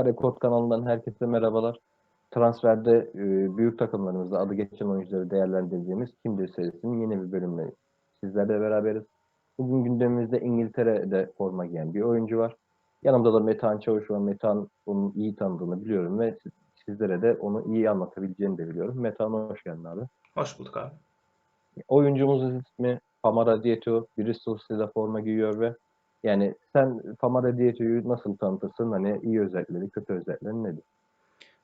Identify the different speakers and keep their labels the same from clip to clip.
Speaker 1: Kare Kod kanalından herkese merhabalar. Transferde e, büyük takımlarımızda adı geçen oyuncuları değerlendirdiğimiz Kimdir serisinin yeni bir bölümünde sizlerle beraberiz. Bugün gündemimizde İngiltere'de forma giyen bir oyuncu var. Yanımda da Metehan Çavuş var. Metehan onu iyi tanıdığını biliyorum ve siz- sizlere de onu iyi anlatabileceğini de biliyorum. Metehan hoş geldin abi.
Speaker 2: Hoş bulduk abi.
Speaker 1: Oyuncumuzun ismi Famara Diéto. Bristol City'de forma giyiyor ve yani sen Famara Diéto'yu nasıl tanıtırsın? Hani iyi özellikleri, kötü özellikleri nedir?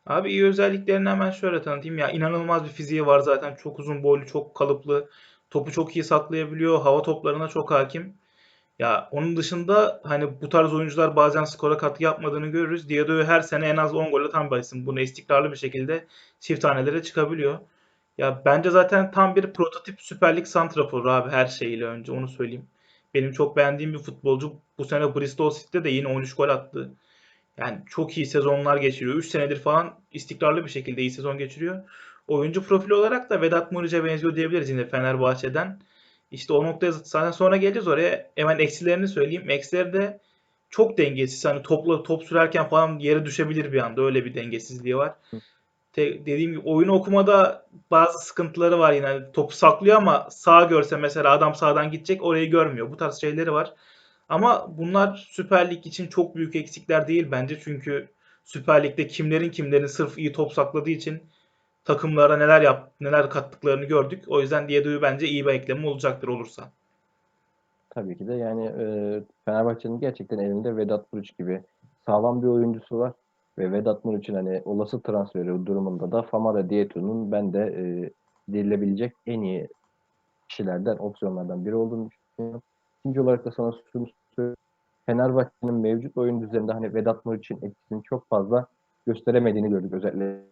Speaker 2: Abi iyi özelliklerini hemen şöyle tanıtayım. Ya inanılmaz bir fiziği var zaten. Çok uzun boylu, çok kalıplı. Topu çok iyi saklayabiliyor. Hava toplarına çok hakim. Ya onun dışında hani bu tarz oyuncular bazen skora katkı yapmadığını görürüz. Diado'yu her sene en az 10 gol atan bir isim. Bunu istikrarlı bir şekilde çift tanelere çıkabiliyor. Ya bence zaten tam bir prototip Süper Lig santraforu abi her şeyiyle önce onu söyleyeyim. Benim çok beğendiğim bir futbolcu. Bu sene Bristol City'de de yine 13 gol attı. Yani çok iyi sezonlar geçiriyor. 3 senedir falan istikrarlı bir şekilde iyi sezon geçiriyor. Oyuncu profili olarak da Vedat Muriç'e benziyor diyebiliriz yine Fenerbahçe'den. İşte o noktaya zaten sonra geleceğiz oraya. Hemen eksilerini söyleyeyim. Eksileri de çok dengesiz. Hani topla top sürerken falan yere düşebilir bir anda. Öyle bir dengesizliği var. Te- dediğim gibi oyunu okumada bazı sıkıntıları var yine. Topu saklıyor ama sağ görse mesela adam sağdan gidecek orayı görmüyor. Bu tarz şeyleri var. Ama bunlar Süper Lig için çok büyük eksikler değil bence. Çünkü Süper Lig'de kimlerin kimlerin sırf iyi top sakladığı için takımlara neler yap neler kattıklarını gördük. O yüzden Diedo'yu bence iyi bir ekleme olacaktır olursa.
Speaker 1: Tabii ki de yani e, Fenerbahçe'nin gerçekten elinde Vedat Muriç gibi sağlam bir oyuncusu var. Ve Vedat Muriç'in hani olası transferi durumunda da Famara Diéto'nun ben de e, verilebilecek en iyi kişilerden, opsiyonlardan biri olduğunu düşünüyorum. İkinci olarak da sana şunu söyleyeyim. Fenerbahçe'nin mevcut oyun düzeninde hani Vedat Muriç'in etkisini çok fazla gösteremediğini gördük özellikle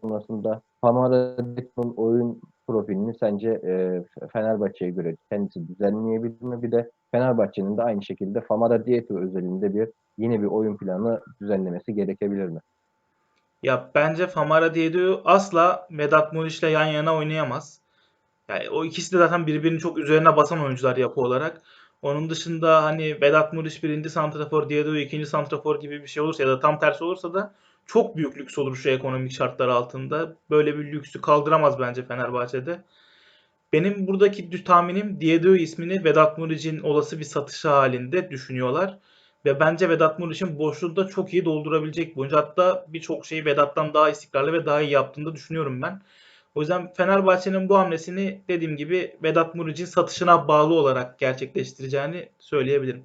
Speaker 1: sonrasında Famara Diéto'nun oyun profilini sence e, Fenerbahçe'ye göre kendisi düzenleyebilir mi? Bir de Fenerbahçe'nin de aynı şekilde Famara Diéto özelinde bir yeni bir oyun planı düzenlemesi gerekebilir mi?
Speaker 2: Ya bence Famara Diedo'yu asla Vedat Muriç'le yan yana oynayamaz. Yani o ikisi de zaten birbirinin çok üzerine basan oyuncular yapı olarak. Onun dışında hani Vedat Muriç birinci santrafor, Diedo ikinci santrafor gibi bir şey olursa ya da tam tersi olursa da çok büyük lüks olur şu ekonomik şartlar altında. Böyle bir lüksü kaldıramaz bence Fenerbahçe'de. Benim buradaki tahminim Diedo ismini Vedat Muriç'in olası bir satışı halinde düşünüyorlar. Ve bence Vedat Muriç'in boşluğunu da çok iyi doldurabilecek bir. Hatta birçok şeyi Vedat'tan daha istikrarlı ve daha iyi yaptığını da düşünüyorum ben. O yüzden Fenerbahçe'nin bu hamlesini dediğim gibi Vedat Muriç'in satışına bağlı olarak gerçekleştireceğini söyleyebilirim.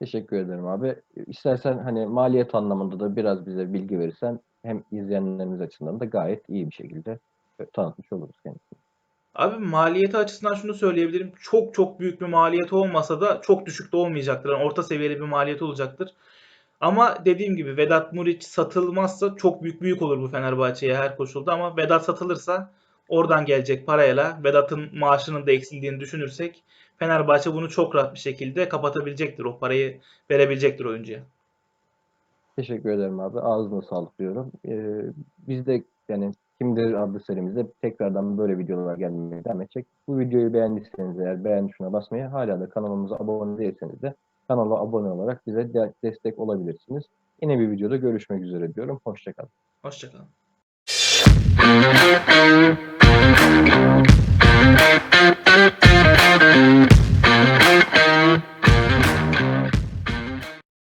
Speaker 1: Teşekkür ederim abi. İstersen hani maliyet anlamında da biraz bize bilgi verirsen hem izleyenlerimiz açısından da gayet iyi bir şekilde tanıtmış oluruz kendisini.
Speaker 2: Abi maliyeti açısından şunu söyleyebilirim. Çok çok büyük bir maliyeti olmasa da çok düşük de olmayacaktır. Yani orta seviyeli bir maliyeti olacaktır. Ama dediğim gibi Vedat Muriç satılmazsa çok büyük büyük olur bu Fenerbahçe'ye her koşulda. Ama Vedat satılırsa oradan gelecek parayla Vedat'ın maaşının da eksildiğini düşünürsek Fenerbahçe bunu çok rahat bir şekilde kapatabilecektir. O parayı verebilecektir oyuncuya.
Speaker 1: Teşekkür ederim abi. Ağzına sağlık diyorum. Ee, biz de yani Kimdir adlı serimizde tekrardan böyle videolar gelmeye devam edecek. Bu videoyu beğendiyseniz eğer beğen tuşuna basmayı hala da kanalımıza abone değilseniz de kanala abone olarak bize de- destek olabilirsiniz. Yine bir videoda görüşmek üzere diyorum. Hoşçakalın.
Speaker 2: Hoşçakalın.
Speaker 3: Thank you.